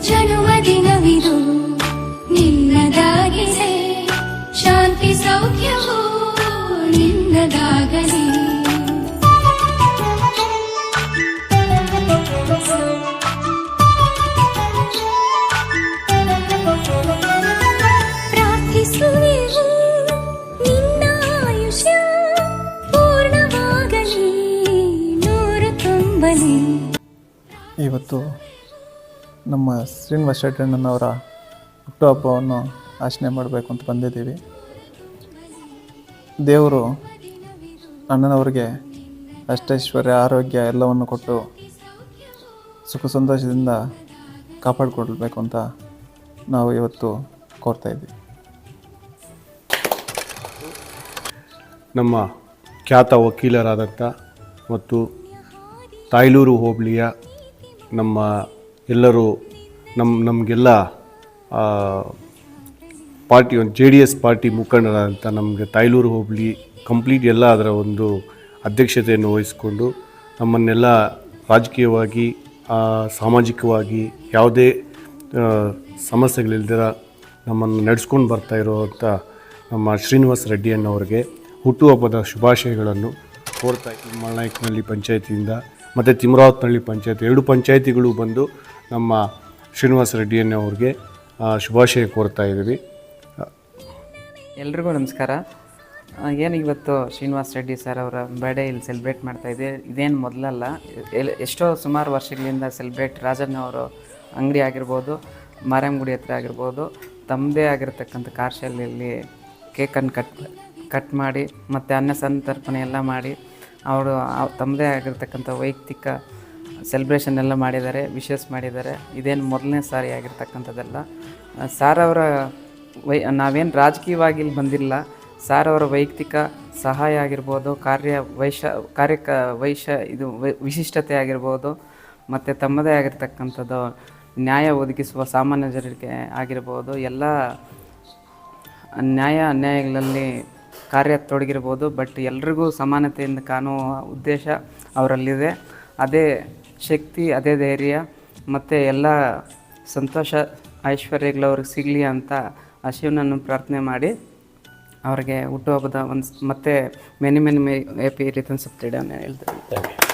ನಿನ್ನದಾಗಲಿ ಜನ್ಮದಿನವಿದು ನಿನ್ನದಾಗಿದೆ. ಶಾಂತಿ ಸೌಖ್ಯವು ನಿನ್ನದಾಗಲಿ. ಪ್ರಾರ್ಥಿಸುವೆವು ನಿನ್ನ ಆಯುಷ್ಯ ಪೂರ್ಣವಾಗಲಿ ನೂರು ತುಂಬಲಿ. ಇವತ್ತು ನಮ್ಮ ಶ್ರೀನಿವಾಸ ಶೆಟ್ಟಣ್ಣನವರ ಹುಟ್ಟುಹಬ್ಬವನ್ನು ಆಚರಣೆ ಮಾಡಬೇಕು ಅಂತ ಬಂದಿದ್ದೀವಿ. ದೇವರು ಅಣ್ಣನವ್ರಿಗೆ ಅಷ್ಟೈಶ್ವರ್ಯ, ಆರೋಗ್ಯ ಎಲ್ಲವನ್ನು ಕೊಟ್ಟು ಸುಖ ಸಂತೋಷದಿಂದ ಕಾಪಾಡಿಕೊಳ್ಬೇಕು ಅಂತ ನಾವು ಇವತ್ತು ಕೋರ್ತಾ ಇದ್ದೀವಿ. ನಮ್ಮ ಖ್ಯಾತ ವಕೀಲರಾದಂಥ ಮತ್ತು ತಾಯ್ಲೂರು ಹೋಬಳಿಯ ನಮ್ಮ ಎಲ್ಲರೂ ನಮ್ಮ ನಮಗೆಲ್ಲ ಪಾರ್ಟಿ, ಒಂದು ಜೆ ಡಿ ಎಸ್ ಪಾರ್ಟಿ ಮುಖಂಡರಾದಂಥ ನಮಗೆ ತಾಯ್ಲೂರು ಹೋಬಳಿ ಕಂಪ್ಲೀಟ್ ಎಲ್ಲ ಅದರ ಒಂದು ಅಧ್ಯಕ್ಷತೆಯನ್ನು ವಹಿಸಿಕೊಂಡು ನಮ್ಮನ್ನೆಲ್ಲ ರಾಜಕೀಯವಾಗಿ ಸಾಮಾಜಿಕವಾಗಿ ಯಾವುದೇ ಸಮಸ್ಯೆಗಳಿಲ್ದಿರ ನಮ್ಮನ್ನು ನಡೆಸ್ಕೊಂಡು ಬರ್ತಾ ಇರೋವಂಥ ನಮ್ಮ ಶ್ರೀನಿವಾಸ ರೆಡ್ಡಿ ಹುಟ್ಟುಹಬ್ಬದ ಶುಭಾಶಯಗಳನ್ನು ಕೋರ್ತಾ ಮಳನಾಯಕನಹಳ್ಳಿ ಪಂಚಾಯತಿಯಿಂದ, ಮತ್ತು ತಿಮ್ರಾವತ್ನಹಳ್ಳಿ ಪಂಚಾಯತ್ ಎರಡು ಪಂಚಾಯತಿಗಳು ಬಂದು ನಮ್ಮ ಶ್ರೀನಿವಾಸ ರೆಡ್ಡಿ ಅವ್ರಿಗೆ ಶುಭಾಶಯ ಕೋರ್ತಾ ಇದ್ದೀವಿ. ಎಲ್ರಿಗೂ ನಮಸ್ಕಾರ. ಏನು ಇವತ್ತು ಶ್ರೀನಿವಾಸ್ ರೆಡ್ಡಿ ಸರ್ ಅವರ ಬರ್ಡೇ ಇಲ್ಲಿ ಸೆಲೆಬ್ರೇಟ್ ಮಾಡ್ತಾ ಇದೆ ಇದೇನು ಮೊದಲಲ್ಲ ಎಷ್ಟೋ ಸುಮಾರು ವರ್ಷಗಳಿಂದ ಸೆಲೆಬ್ರೇಟ್ ರಾಜಣ್ಣ ಅವರು ಅಂಗಡಿ ಆಗಿರ್ಬೋದು ಮಾರಮ್ಮಗುಡಿ ಹತ್ರ ಆಗಿರ್ಬೋದು, ತಮ್ಮದೇ ಆಗಿರತಕ್ಕಂಥ ಕಾರ್ಶಾಲೆಯಲ್ಲಿ ಕೇಕನ್ನು ಕಟ್ ಕಟ್ ಮಾಡಿ, ಮತ್ತು ಅನ್ನ ಸಂತರ್ಪಣೆ ಎಲ್ಲ ಮಾಡಿ, ಅವರು ತಮ್ಮದೇ ಆಗಿರ್ತಕ್ಕಂಥ ವೈಯಕ್ತಿಕ ಸೆಲೆಬ್ರೇಷನ್ ಎಲ್ಲ ಮಾಡಿದ್ದಾರೆ ವಿಶಸ್ ಮಾಡಿದ್ದಾರೆ. ಇದೇನು ಮೊದಲನೇ ಸಾರಿ ಆಗಿರ್ತಕ್ಕಂಥದ್ದಲ್ಲ. ಸಾರ್ ಅವರ ವೈ, ನಾವೇನು ರಾಜಕೀಯವಾಗಿ ಇಲ್ಲಿ ಬಂದಿಲ್ಲ. ಸಾರ್ ಅವರ ವೈಯಕ್ತಿಕ ಸಹಾಯ ಆಗಿರ್ಬೋದು, ಕಾರ್ಯ ವೈಶ, ಕಾರ್ಯಕ ವೈಶ ಇದು ವಿಶಿಷ್ಟತೆ ಆಗಿರ್ಬೋದು, ಮತ್ತು ತಮ್ಮದೇ ಆಗಿರ್ತಕ್ಕಂಥದ್ದು ನ್ಯಾಯ ಒದಗಿಸುವ ಸಾಮಾನ್ಯ ಜನರಿಗೆ ಆಗಿರ್ಬೋದು, ಎಲ್ಲ ನ್ಯಾಯ ಅನ್ಯಾಯಗಳಲ್ಲಿ ಕಾರ್ಯ ತೊಡಗಿರ್ಬೋದು, ಬಟ್ ಎಲ್ರಿಗೂ ಸಮಾನತೆಯಿಂದ ಕಾಣುವ ಉದ್ದೇಶ ಅವರಲ್ಲಿದೆ. ಅದೇ ಶಕ್ತಿ, ಅದೇ ಧೈರ್ಯ ಮತ್ತು ಎಲ್ಲ ಸಂತೋಷ ಐಶ್ವರ್ಯಗಳು ಅವ್ರಿಗೆ ಸಿಗಲಿ ಅಂತ ಆ ಪ್ರಾರ್ಥನೆ ಮಾಡಿ ಅವ್ರಿಗೆ ಹುಟ್ಟುಹಬ್ಬದ ಒಂದು ಮತ್ತೆ many many happy of the day ಹೇಳ್ತೇನೆ